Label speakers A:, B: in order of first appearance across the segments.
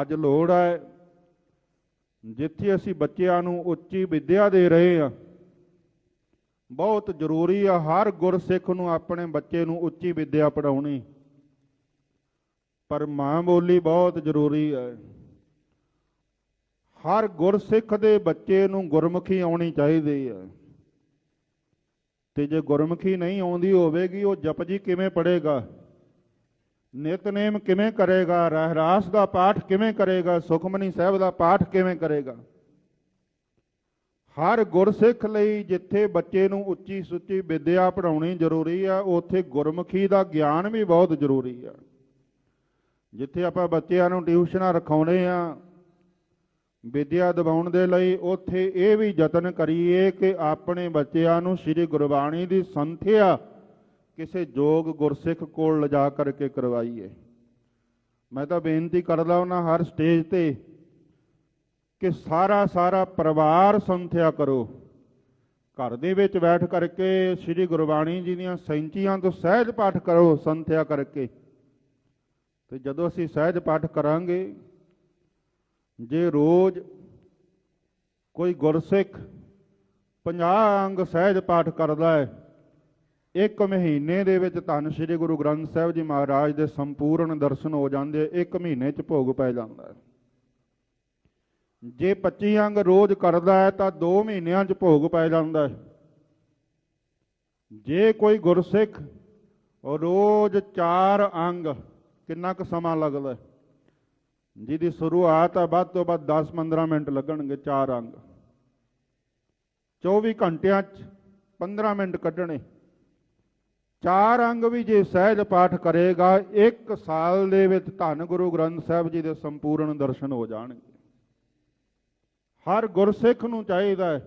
A: ਅੱਜ ਲੋੜ ਹੈ, ਜਿੱਥੇ ਅਸੀਂ ਬੱਚਿਆਂ ਨੂੰ ਉੱਚੀ ਵਿੱਦਿਆ ਦੇ ਰਹੇ ਹਾਂ, ਬਹੁਤ ਜ਼ਰੂਰੀ ਆ ਹਰ ਗੁਰਸਿੱਖ ਨੂੰ ਆਪਣੇ ਬੱਚੇ ਨੂੰ ਉੱਚੀ ਵਿੱਦਿਆ ਪੜਾਉਣੀ ਪਰ ਮਾਂ ਬੋਲੀ ਬਹੁਤ ਜ਼ਰੂਰੀ ਹੈ। ਹਰ ਗੁਰਸਿੱਖ ਦੇ ਬੱਚੇ ਨੂੰ ਗੁਰਮੁਖੀ ਆਉਣੀ ਚਾਹੀਦੀ ਹੈ। ਤੇ ਜੇ ਗੁਰਮੁਖੀ ਨਹੀਂ ਆਉਂਦੀ ਹੋਵੇਗੀ, ਉਹ ਜਪਜੀ ਕਿਵੇਂ ਪੜ੍ਹੇਗਾ? ਨਿਤਨੇਮ ਕਿਵੇਂ ਕਰੇਗਾ? ਰਹਿਰਾਸ ਦਾ ਪਾਠ ਕਿਵੇਂ ਕਰੇਗਾ? ਸੁਖਮਨੀ ਸਾਹਿਬ ਦਾ ਪਾਠ ਕਿਵੇਂ ਕਰੇਗਾ? ਹਰ ਗੁਰਸਿੱਖ ਲਈ ਜਿੱਥੇ ਬੱਚੇ ਨੂੰ ਉੱਚੀ ਸੁੱਚੀ ਵਿੱਦਿਆ ਪੜਾਉਣੀ ਜ਼ਰੂਰੀ ਆ, ਉੱਥੇ ਗੁਰਮੁਖੀ ਦਾ ਗਿਆਨ ਵੀ ਬਹੁਤ ਜ਼ਰੂਰੀ ਆ। ਜਿੱਥੇ ਆਪਾਂ ਬੱਚਿਆਂ ਨੂੰ ਟਿਊਸ਼ਨਾਂ ਰਖਾਉਣੇ ਆ, ਵਿੱਦਿਆ ਦਿਵਾਉਣ ਦੇ ਲਈ, ਉੱਥੇ ਇਹ ਵੀ ਯਤਨ ਕਰੀਏ ਕਿ ਆਪਣੇ ਬੱਚਿਆਂ ਨੂੰ ਸ੍ਰੀ ਗੁਰਬਾਣੀ ਦੀ ਸੰਥਿਆ ਕਿਸੇ ਜੋਗ ਗੁਰਸਿੱਖ ਕੋਲ ਲਿਜਾ ਕਰਕੇ ਕਰਵਾਈਏ। ਮੈਂ ਤਾਂ ਬੇਨਤੀ ਕਰਦਾ ਉਹਨਾਂ ਹਰ ਸਟੇਜ ਤੇ ਕਿ ਸਾਰਾ ਸਾਰਾ ਪਰਿਵਾਰ ਸੰਥਿਆ ਕਰੋ। ਘਰ ਦੇ ਵਿੱਚ ਬੈਠ ਕਰਕੇ ਸ੍ਰੀ ਗੁਰਬਾਣੀ ਜੀ ਦੀਆਂ ਸੈਂਚੀਆਂ ਤੋਂ ਸਹਿਜ ਪਾਠ ਕਰੋ ਸੰਥਿਆ ਕਰਕੇ। ਤੇ ਜਦੋਂ ਅਸੀਂ ਸਹਿਜ ਪਾਠ ਕਰਾਂਗੇ, ਜੇ ਰੋਜ਼ ਕੋਈ ਗੁਰਸਿੱਖ 50 ਅੰਗ ਸਹਿਜ ਪਾਠ ਕਰਦਾ ਹੈ ਇੱਕ ਮਹੀਨੇ ਦੇ ਵਿੱਚ ਧੰਨ ਸ੍ਰੀ ਗੁਰੂ ਗ੍ਰੰਥ ਸਾਹਿਬ ਜੀ ਮਹਾਰਾਜ ਦੇ ਸੰਪੂਰਨ ਦਰਸ਼ਨ ਹੋ ਜਾਂਦੇ ਇੱਕ ਮਹੀਨੇ ਚ ਭੋਗ ਪੈ ਜਾਂਦਾ ਹੈ। ਜੇ 25 ਅੰਗ ਰੋਜ਼ ਕਰਦਾ ਹੈ ਤਾਂ 2 ਮਹੀਨਿਆਂ ਚ ਭੋਗ ਪੈ ਜਾਂਦਾ ਹੈ। ਜੇ ਕੋਈ ਗੁਰਸਿੱਖ ਰੋਜ਼ 4 ਅੰਗ, ਕਿੰਨਾ ਕੁ ਸਮਾਂ ਲੱਗਦਾ ਜਿਹਦੀ ਸ਼ੁਰੂਆਤ ਆ, ਵੱਧ ਤੋਂ ਵੱਧ 10-15 ਮਿੰਟ ਲੱਗਣਗੇ 4 ਅੰਗ। 24 ਘੰਟਿਆਂ ਚ 15 ਮਿੰਟ ਕੱਢਣੇ। ਚਾਰ ਅੰਗ ਵੀ ਜੇ ਸਹਿਜ ਪਾਠ ਕਰੇਗਾ, ਇੱਕ ਸਾਲ ਦੇ ਵਿੱਚ ਧੰਨ ਗੁਰੂ ਗ੍ਰੰਥ ਸਾਹਿਬ ਜੀ ਦੇ ਸੰਪੂਰਨ ਦਰਸ਼ਨ ਹੋ ਜਾਣਗੇ। ਹਰ ਗੁਰਸਿੱਖ ਨੂੰ ਚਾਹੀਦਾ ਹੈ,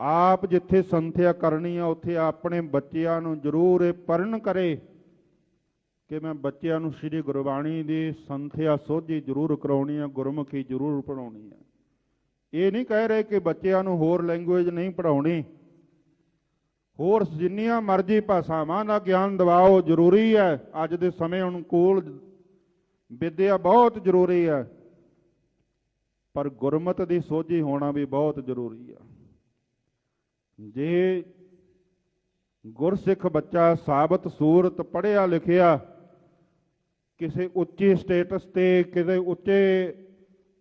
A: ਆਪ ਜਿੱਥੇ ਸੰਥਿਆ ਕਰਨੀ ਆ, ਉੱਥੇ ਆਪਣੇ ਬੱਚਿਆਂ ਨੂੰ ਜ਼ਰੂਰ ਇਹ ਪਰਨ ਕਰੇ ਕਿ ਮੈਂ ਬੱਚਿਆਂ ਨੂੰ ਸ੍ਰੀ ਗੁਰਬਾਣੀ ਦੀ ਸੰਥਿਆ ਸੋਝੀ ਜ਼ਰੂਰ ਕਰਾਉਣੀ ਆ, ਗੁਰਮੁਖੀ ਜ਼ਰੂਰ ਪੜਾਉਣੀ ਆ। ਇਹ ਨਹੀਂ ਕਹਿ ਰਹੇ ਕਿ ਬੱਚਿਆਂ ਨੂੰ ਹੋਰ ਲੈਂਗੁਏਜ ਨਹੀਂ ਪੜਾਉਣੀ ਹੋਰ ਜਿੰਨੀਆਂ ਮਰਜ਼ੀ ਭਾਸ਼ਾਵਾਂ ਦਾ ਗਿਆਨ ਦਿਵਾਓ, ਜ਼ਰੂਰੀ ਹੈ। ਅੱਜ ਦੇ ਸਮੇਂ ਅਨੁਕੂਲ ਵਿਦਿਆ ਬਹੁਤ ਜ਼ਰੂਰੀ ਹੈ। ਪਰ ਗੁਰਮਤ ਦੀ ਸੋਝੀ ਹੋਣਾ ਵੀ ਬਹੁਤ ਜ਼ਰੂਰੀ ਹੈ ਜੇ ਗੁਰਸਿੱਖ ਬੱਚਾ ਸਾਬਤ ਸੂਰਤ ਪੜ੍ਹਿਆ ਲਿਖਿਆ ਕਿਸੇ ਉੱਚੇ ਸਟੇਟਸ ਤੇ, ਕਿਸੇ ਉੱਚੇ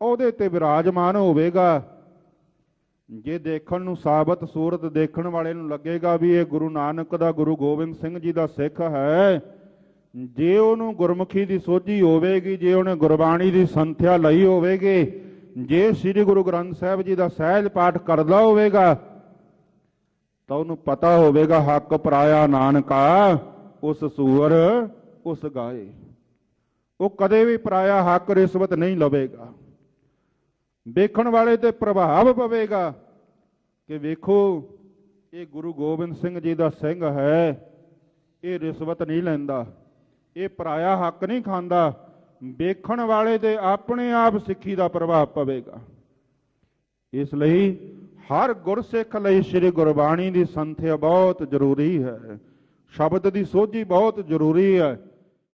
A: ਅਹੁਦੇ ਤੇ ਵਿਰਾਜਮਾਨ ਹੋਵੇਗਾ ਜੇ ਦੇਖਣ ਨੂੰ ਸਾਬਤ ਸੂਰਤ ਦੇਖਣ ਵਾਲੇ ਨੂੰ ਲੱਗੇਗਾ ਵੀ ਇਹ ਗੁਰੂ ਨਾਨਕ ਦਾ ਗੁਰੂ ਗੋਬਿੰਦ ਸਿੰਘ ਜੀ ਦਾ ਸਿੱਖ ਹੈ, ਜੇ ਉਹਨੂੰ ਗੁਰਮੁਖੀ ਦੀ ਸੋਝੀ ਹੋਵੇਗੀ, ਜੇ ਉਹਨੇ ਗੁਰਬਾਣੀ ਦੀ ਸੰਥਿਆ ਲਈ ਹੋਵੇਗੀ, ਜੇ ਸ੍ਰੀ ਗੁਰੂ ਗ੍ਰੰਥ ਸਾਹਿਬ ਜੀ ਦਾ ਸਹਿਜ ਪਾਠ ਕਰਦਾ ਹੋਵੇਗਾ, ਤਾਂ ਉਹਨੂੰ ਪਤਾ ਹੋਵੇਗਾ ਹੱਕ ਪਰਾਇਆ ਨਾਨਕਾ, ਉਸ ਸੂਰ, ਉਸ ਗਾਏ। ਉਹ ਕਦੇ ਵੀ ਪਰਾਇਆ ਹੱਕ ਰਿਸ਼ਵਤ ਨਹੀਂ ਲਵੇਗਾ। ਵੇਖਣ ਵਾਲੇ ਤੇ ਪ੍ਰਭਾਵ ਪਵੇਗਾ ਕਿ ਵੇਖੋ, ਇਹ ਗੁਰੂ ਗੋਬਿੰਦ ਸਿੰਘ ਜੀ ਦਾ ਸਿੰਘ ਹੈ। ਇਹ ਰਿਸ਼ਵਤ ਨਹੀਂ ਲੈਂਦਾ। ਇਹ ਪਰਾਇਆ ਹੱਕ ਨਹੀਂ ਖਾਂਦਾ। ਵੇਖਣ ਵਾਲੇ ਦੇ ਆਪਣੇ ਆਪ ਸਿੱਖੀ ਦਾ ਪ੍ਰਭਾਵ ਪਵੇਗਾ। ਇਸ ਲਈ ਹਰ ਗੁਰਸਿੱਖ ਲਈ ਸ੍ਰੀ ਗੁਰਬਾਣੀ ਦੀ ਸੰਥਿਆ ਬਹੁਤ ਜ਼ਰੂਰੀ ਹੈ। ਸ਼ਬਦ ਦੀ ਸੋਝੀ ਬਹੁਤ ਜ਼ਰੂਰੀ ਹੈ।